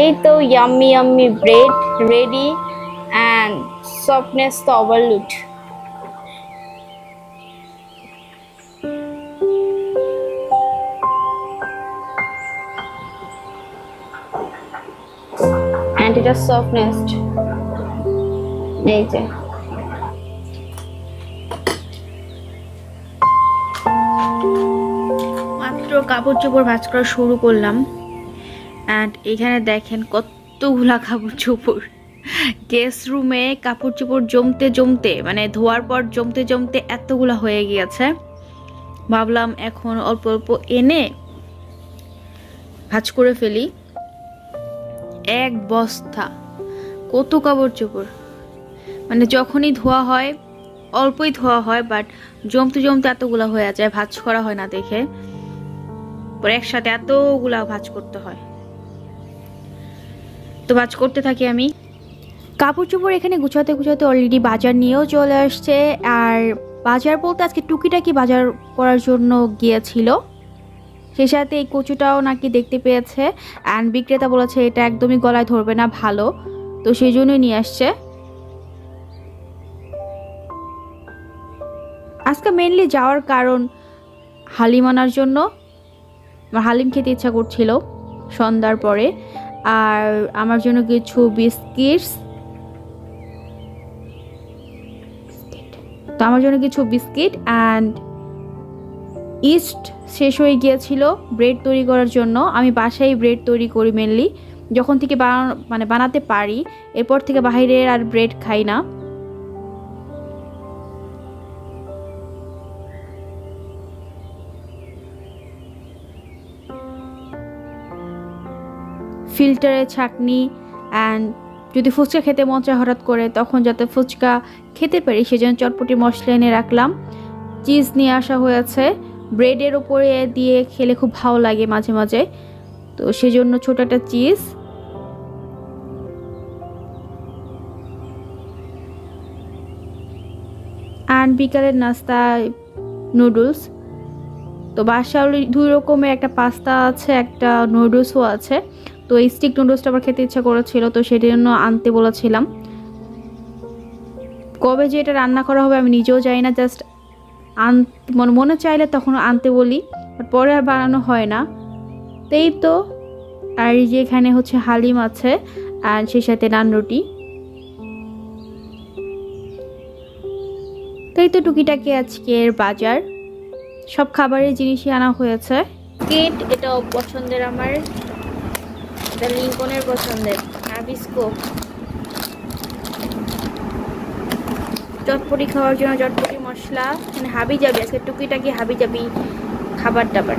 এই তো yummy yummy bread ready and softness তো ওভারলুড অ্যান্ড এটা এই যে মাত্র কাপড় চোপড় ভাঁজ করা শুরু করলাম। অ্যান্ড এখানে দেখেন কতগুলা কাপড় চোপড়। গেস্ট রুমে কাপড় চোপড় জমতে জমতে মানে ধোয়ার পর জমতে জমতে এতগুলা হয়ে গিয়েছে। ভাবলাম এখন অল্প অল্প এনে ভাঁজ করে ফেলি। এক বস্তা। কত কাপড় চোপড়। মানে যখনই ধোয়া হয়, অল্পই ধোয়া হয় বাট জমতে জমতে এতগুলা হয়ে যায়, ভাঁজ করা হয় না দেখে। পরে একসাথে এতগুলা ভাঁজ করতে হয়। তো ভাঁজ করতে থাকি আমি। কাপড় চোপড় এখানে গুছাতে গুছাতে অলরেডি বাজার নিয়েও চলে আসছে। আর বাজার বলতে আজকে টুকিটাকি বাজার করার জন্য গিয়েছিল। সে সাথে এই কচুটাও নাকি দেখতে পেয়েছে। অ্যান্ড বিক্রেতা বলেছে, এটা একদমই গলায় ধরবে না, ভালো। তো সেই জন্যই নিয়ে আসছে। আজকে মেনলি যাওয়ার কারণ হালিম আনার জন্য। আমার হালিম খেতে ইচ্ছা করছিল সন্ধ্যার পরে। আর আমার জন্য কিছু বিস্কিটস। তো আমার জন্য কিছু বিস্কিট অ্যান্ড ইস্ট শেষ হয়ে গিয়েছিল ব্রেড তৈরি করার জন্য। আমি বাসায় ব্রেড তৈরি করি মেনলি যখন থেকে বানানো মানে বানাতে পারি, এরপর থেকে বাহিরের আর ব্রেড খাই না। ফিল্টারে ছাকনি অ্যান্ড যদি ফুচকা খেতে মন চায় হঠাৎ করে, তখন যাতে ফুচকা খেতে পারি, সেজন্য চটপটি মশলা এনে রাখলাম। চিজ নিয়ে আসা হয়েছে। ব্রেডের উপরে দিয়ে খেলে খুব ভালো লাগে মাঝে মাঝে। তো সেজন্য ছোট একটা চিজ অ্যান্ড বিকালের নাস্তা নুডলস তো already দুই রকমের একটা পাস্তা আছে, একটা নুডলসও আছে। তো এই স্টিক নুডলসটা আমার খেতে ইচ্ছা করেছিল, তো সেটার জন্য আনতে বলেছিলাম। কবে যে এটা রান্না করা হবে আমি নিজেও জানি না জাস্ট আন, মনে মনে চাইলে তখন আনতে বলি পরে আর বানানো হয় না। তো এই তো, আর যে এখানে হচ্ছে হালিম আছে আর সেই সাথে নান রুটি। তো এই তো টুকিটাকি আজকের বাজার। সব খাবারের জিনিসই আনা হয়েছে। কেট এটা পছন্দের আমার। এটা লিঙ্কনের পছন্দের নাবিস্কো চটপটি খাওয়ার জন্য চটপটি মশলা মানে হাবি যাবি, আজকে টুকিটাকি হাবি যাবি খাবার দাবার।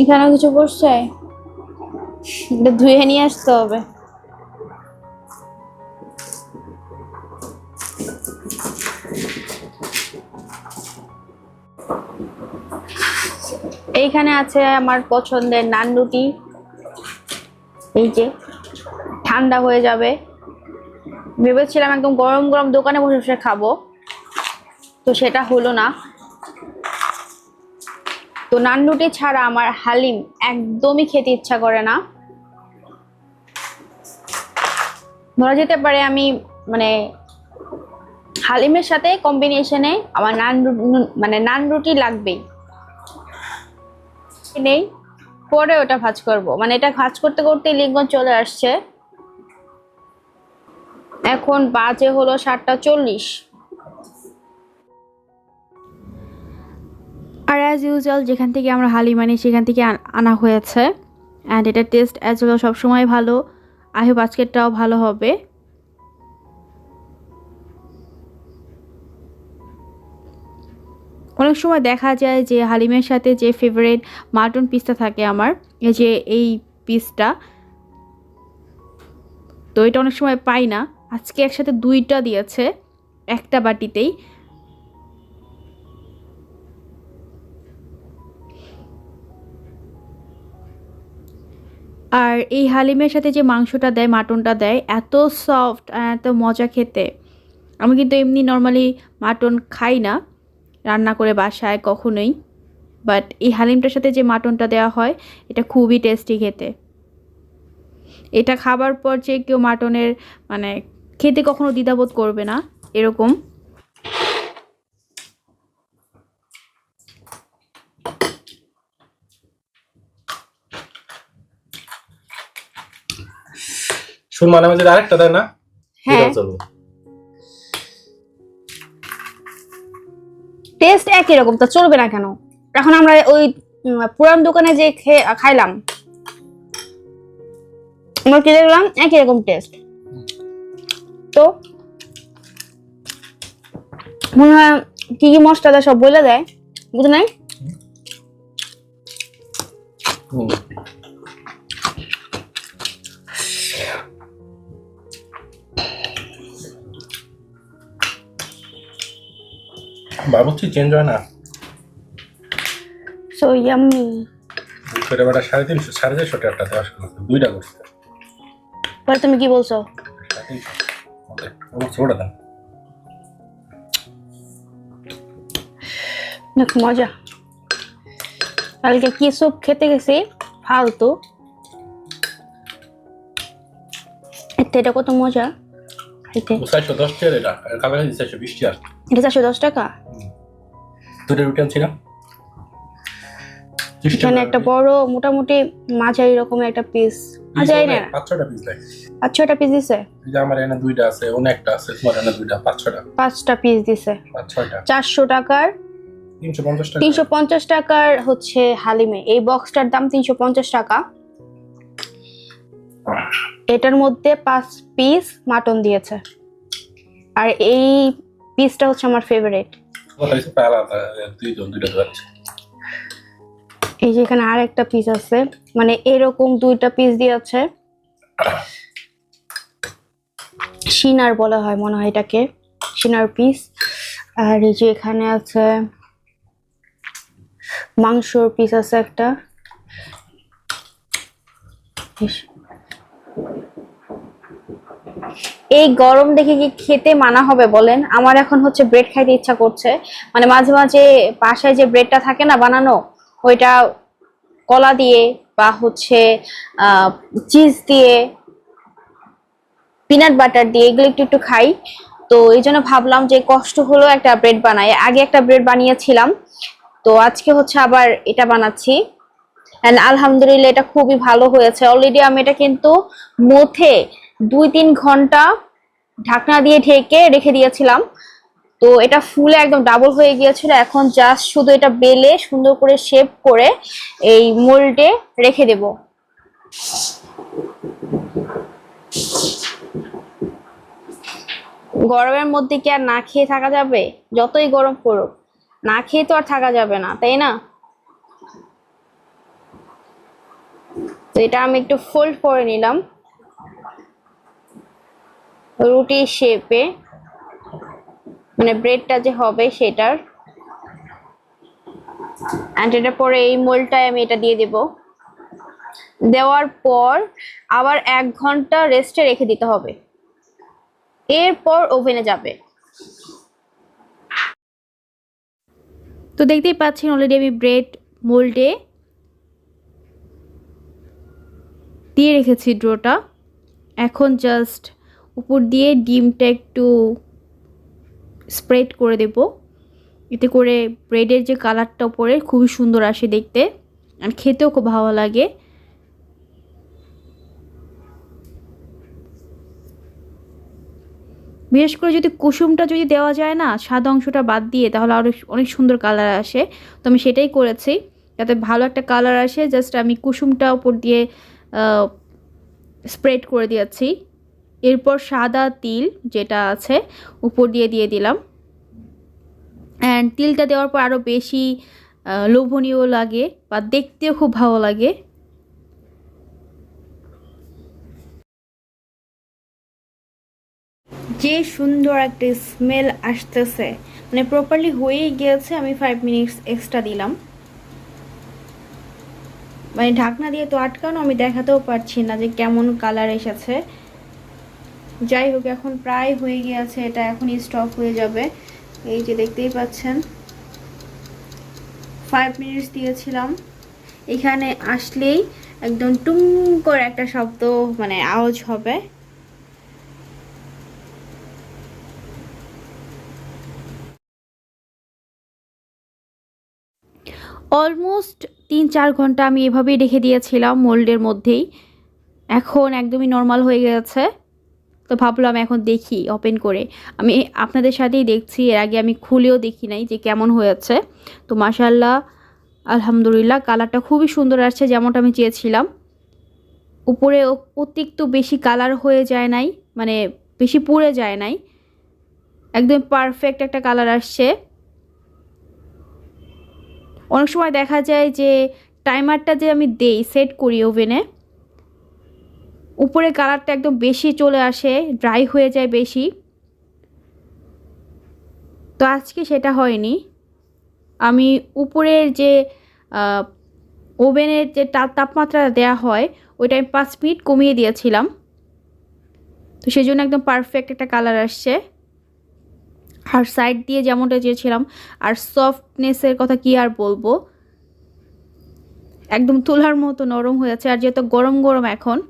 এখানে কিছু পড়ছে এটা ধুয়ে নিয়ে আসতে হবে। এইখানে আছে আমার পছন্দের নান রুটি এই যে, ঠান্ডা হয়ে যাবে। ভেবেছিলাম একদম গরম গরম দোকানে বসে বসে খাব। তো সেটা হলো না। তো নান রুটি ছাড়া আমার হালিম একদমই খেতে ইচ্ছা করে না। ধরা যেতে পারে আমি মানে হালিমের সাথে কম্বিনেশনে আমার নান মানে নান রুটি লাগবেই নেই? পরে ওটা ভাজ করব। মানে এটা ভাজ করতে করতে লিঙ্গন চলে আসছে। এখন বাজে হলো সাতটা চল্লিশ। আর অ্যাজ ইউজুয়াল যেখান থেকে আমরা হালিম আনি সেখান থেকে আনা হয়েছে। অ্যান্ড এটা টেস্ট অ্যাজ ওয়েল সবসময় ভালো। আই হোপ আজকেরটাও ভালো হবে। অনেক সময় দেখা যায় যে হালিমের সাথে যে ফেভারিট মাটন পিসটা থাকে আমার, এই যে এই পিসটা তো এটা অনেক সময় পাই না। আজকে একসাথে দুইটা দিয়েছে, একটা বাটিতেই। আর এই হালিমের সাথে যে মাংসটা দেয়, মাটনটা দেয়, এত সফট আর এত মজা খেতে। আমি কিন্তু এমনি নর্মালি মাটন খাই না, রান্না করে বাসায় কখনোই। বাট এই হালিমটার সাথে যে মাটনটা দেওয়া হয়, এটা খুবই টেস্টি খেতে। এটা খাবার পর যে কেউ মাটনের মানে খেতে কখনো দ্বিধাবোধ করবে না, এরকম। শুন মানে মাঝে আরেকটা দেয় না? হ্যাঁ। চলবে টেস্ট একই রকম তা চলবে না কেন? এখন আমরা ওই পুরান দোকানে যে খাইলাম আমরা কি দেখলাম? একই রকম টেস্ট তো মনে হয় কি কি মশলা দেয় সব বলে দেয় বুঝে নাই? বাবুর্চি চেঞ্জ হয় না। সো ইয়াম্মি দুশো সাড়ে তিনশো সাড়ে চারশো দেওয়া দুইটা করছে পরে তুমি কি বলছো? মজা। কালকে কি স্যুপ খেতে গেছি? ফালতু। এতে এটা কত মজা। খাইতে চারশো দশ টাকা এটা আর চারশো বিশ টাকা। এটা চারশো দশ টাকা? দুটো রুটি আনছিলাম। এখানে একটা বড় মোটামুটি মাঝারি রকমের একটা পিস মাঝারি না পাঁচ ছটা পিস দেয় পাঁচ ছটা পিস দিছে? যে আমার এখানে দুইটা আছে অন্য একটা আছে তোমার এখানে দুইটা পাঁচ ছটা পাঁচটা পিস দিছে। পাঁচ ছয়টা। চারশো টাকার টাকা। তিনশো পঞ্চাশ টাকার হচ্ছে হালিমে। এই বক্সটার দাম তিনশো পঞ্চাশ টাকা। এটার মধ্যে পাঁচ পিস মাটন দিয়েছে। আর এই পিসটা হচ্ছে আমার ফেভারিট ধরছে এই যে এখানে আর একটা পিস আছে। মানে এরকম দুইটা পিস দিয়েছে সিনার বলা হয় মনে হয় এটাকে, সিনার পিস আর এই যে এখানে আছে, মাংসর পিস আছে একটা। এই গরম দেখে কি খেতে মানা হবে বলেন? আমার এখন হচ্ছে ব্রেড খাইতে ইচ্ছা করছে। মানে মাঝে মাঝে বাসায় যে ব্রেডটা থাকে না বানানো, ওইটা কলা দিয়ে বা হচ্ছে চিজ দিয়ে পিনাট বাটার দিয়ে, এগুলো একটু একটু খাই। তো এই জন্য ভাবলাম যে কষ্ট হলো একটা ব্রেড বানাই আগে একটা ব্রেড বানিয়েছিলাম। তো আজকে হচ্ছে আবার এটা বানাচ্ছি। অ্যান্ড আলহামদুলিল্লাহ এটা খুবই ভালো হয়েছে। অলরেডি আমি এটা কিন্তু মুথে দুই তিন ঘণ্টা ঢাকনা দিয়ে ঢেকে রেখে দিয়েছিলাম। তো এটা ফুলে একদম ডাবল হয়ে গিয়েছিল। এখন জাস্ট শুধু এটা বেলে সুন্দর করে শেপ করে এই মোল্ডে রেখে দেব। গরমের মধ্যে কি আর না খেয়ে থাকা যাবে? যতই গরম পড়ুক, না খেয়ে তো আর থাকা যাবে না, তাই না? তো এটা আমি একটু ফোল্ড করে নিলাম। রুটি শেপে মানে ব্রেডটা যে হবে সেটার। অ্যান্ড এটার পরে এই মোলটায় আমি এটা দিয়ে দেব। দেওয়ার পর আবার এক ঘণ্টা রেস্টে রেখে দিতে হবে। এরপর ওভেনে যাবে। তো দেখতেই পাচ্ছেন অলরেডি আমি ব্রেড মোল্ডে দিয়ে রেখেছি ড্রোটা। এখন জাস্ট উপর দিয়ে ডিমটা একটু স্প্রেড করে দেব। এতে করে ব্রেডের যে কালারটা উপরে খুবই সুন্দর আসে দেখতে। আর খেতেও খুব ভালো লাগে। বিশেষ করে যদি কুসুমটা যদি দেওয়া যায় না সাদা অংশটা বাদ দিয়ে, তাহলে আরও অনেক সুন্দর কালার আসে। তো আমি সেটাই করেছি। যাতে ভালো একটা কালার আসে জাস্ট আমি কুসুমটা উপর দিয়ে স্প্রেড করে দিয়েছি। এরপর সাদা তিল যেটা আছে, উপর দিয়ে দিয়ে দিলাম। অ্যান্ড তিলটা দেওয়ার পর আরও বেশি লোভনীয় লাগে বা দেখতেও খুব ভালো লাগে। যে সুন্দর একটা স্মেল আসতেছে। মানে প্রপারলি হয়েই গিয়েছে আমি ফাইভ মিনিটস এক্সট্রা দিলাম। মানে ঢাকনা দিয়ে তো আটকানো, আমি দেখাতেও পারছি না যে কেমন কালার এসেছে। যাই হোক এখন প্রায় হয়ে গিয়েছে, এটা এখনই স্টপ হয়ে যাবে। এই যে দেখতেই পাচ্ছেন ফাইভ মিনিটস দিয়েছিলাম। এখানে আসলেই একদম টুম করে একটা শব্দ মানে আওয়াজ হবে। অলমোস্ট তিন চার ঘণ্টা আমি এভাবেই রেখে দিয়েছিলাম মোল্ডের মধ্যেই। এখন একদমই নর্মাল হয়ে গেছে। তো ভাবলাম এখন দেখি ওপেন করে। আমি আপনাদের সাথেই দেখছি, এর আগে আমি খুলেও দেখি নাই যে কেমন হয়েছে। তো মাশাল্লাহ আলহামদুলিল্লাহ, কালারটা খুবই সুন্দর আসছে যেমনটা আমি চেয়েছিলাম। উপরে অতিরিক্ত বেশি কালার হয়ে যায় নাই মানে বেশি পুড়ে যায় নাই। একদম পারফেক্ট একটা কালার আসছে। অনেক সময় দেখা যায় যে টাইমারটা যে আমি দেই সেট করি ওভেনে উপরে কালারটা একদম বেশি চলে আসে ড্রাই হয়ে যায় বেশি। তো আজকে সেটা হয়নি। আমি উপরের যে ওভেনের যে তাপ- তাপমাত্রা দেওয়া হয়, ওইটা আমি পাঁচ মিনিট কমিয়ে দিয়েছিলাম। তো সেই জন্য একদম পারফেক্ট একটা কালার আসছে। আর সাইড দিয়ে যেমনটা চেয়েছিলাম, আর সফটনেসের কথা কি আর বলব? একদম তুলার মতো নরম হয়েছে আর যেহেতু গরম গরম এখন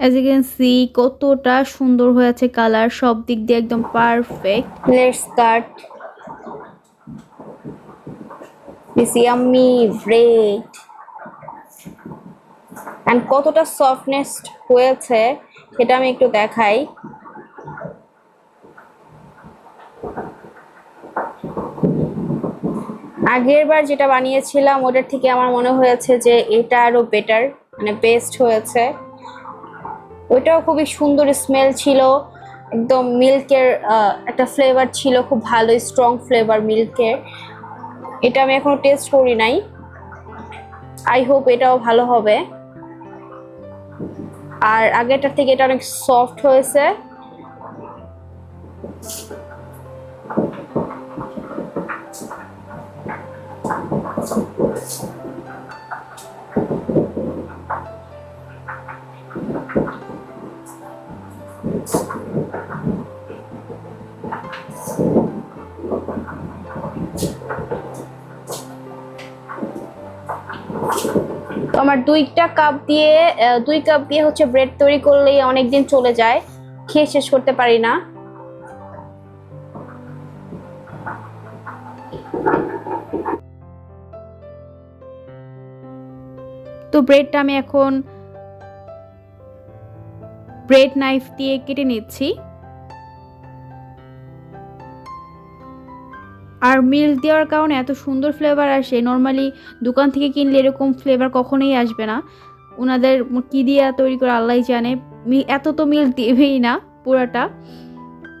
অ্যাজ ইউ ক্যান সি কতটা সুন্দর হয়েছে কালার সব দিক দিয়ে একদম perfect Let's start. This yummy bread. And কতটা সফটনেস হয়েছে, সেটা আমি একটু দেখাই। আগের বার যেটা বানিয়েছিলাম, ওটার থেকে আমার মনে হয়েছে যে এটা আরও বেটার মানে বেস্ট হয়েছে। ওইটাও খুবই সুন্দর স্মেল ছিল। একদম মিল্কের একটা ফ্লেভার ছিল, খুব ভালো স্ট্রং ফ্লেভার মিল্কের এটা আমি এখনও টেস্ট করি নাই। আই হোপ এটাও ভালো হবে। আর আগেরটার থেকে এটা অনেক সফট হয়েছে। তো আমার দুইটা কাপ দিয়ে দুই কাপ দিয়ে হচ্ছে ব্রেড তৈরি করলেই অনেক দিন চলে যায়। খেয়ে শেষ করতে পারি না। তো ব্রেডটা আমি এখন ব্রেড নাইফ দিয়ে কেটে নিচ্ছি। আর মিল্ক দেওয়ার কারণে এত সুন্দর ফ্লেভার আসে। নর্মালি দোকান থেকে কিনলে এরকম ফ্লেভার কখনোই আসবে না। ওনাদের কী দিয়ে তৈরি করে আল্লাহ জানে। এত তো মিল্ক দেবেই না পুরাটা।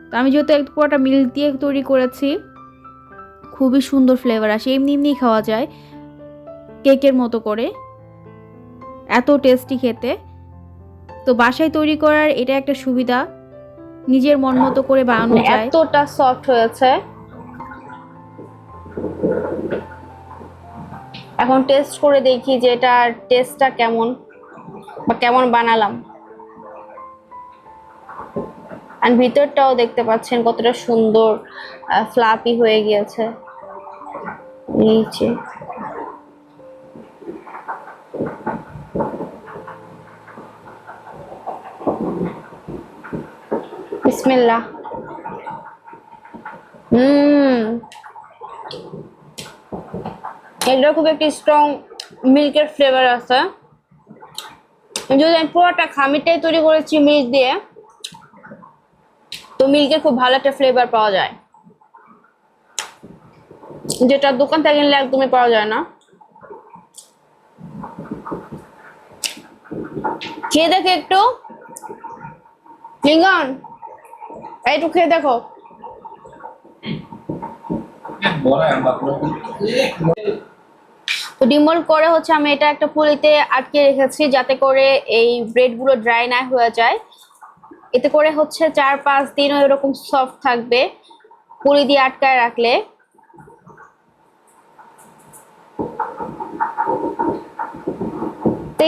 তো আমি যেহেতু এক পুরোটা মিল্ক দিয়ে তৈরি করেছি, খুবই সুন্দর ফ্লেভার আসে। এমনি এমনি খাওয়া যায় কেকের মতো করে। এত টেস্টি খেতে। তো বাসায় তৈরি করার এটা একটা সুবিধা। নিজের মন মতো করে বানানো মানে যায় এতটা সফট হয়েছে। এখন টেস্ট করে দেখি যে এটার টেস্টটা কেমন বা কেমন বানালাম। আর ভিতরটাও দেখতে পাচ্ছেন কতটা সুন্দর ফ্লাপি হয়ে গিয়েছে। নিচে। বিসমিল্লাহ। হুম। এটা খুব একটি স্ট্রং মিল্কের ফ্লেভার আছে। যদি আমি পুরোটা খামিটাই তৈরি করেছি মিল্ক দিয়ে, তো মিল্কের খুব ভালো একটা ফ্লেভার পাওয়া যায়। যেটা দোকান থেকে কিনলে একদমই পাওয়া যায় না। খেয়ে দেখে একটু। একটু খেয়ে দেখো। তো ডিমোল করে হচ্ছে আমি এটা একটা পুলিতে আটকে রেখেছি যাতে করে এই ব্রেডগুলো ড্রাই না হয়ে যায়। এতে করে হচ্ছে চার পাঁচ দিন এরকম সফট থাকবে পুলি দিয়ে আটকায় রাখলে।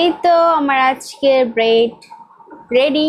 এই তো আমার আজকের ব্রেড রেডি।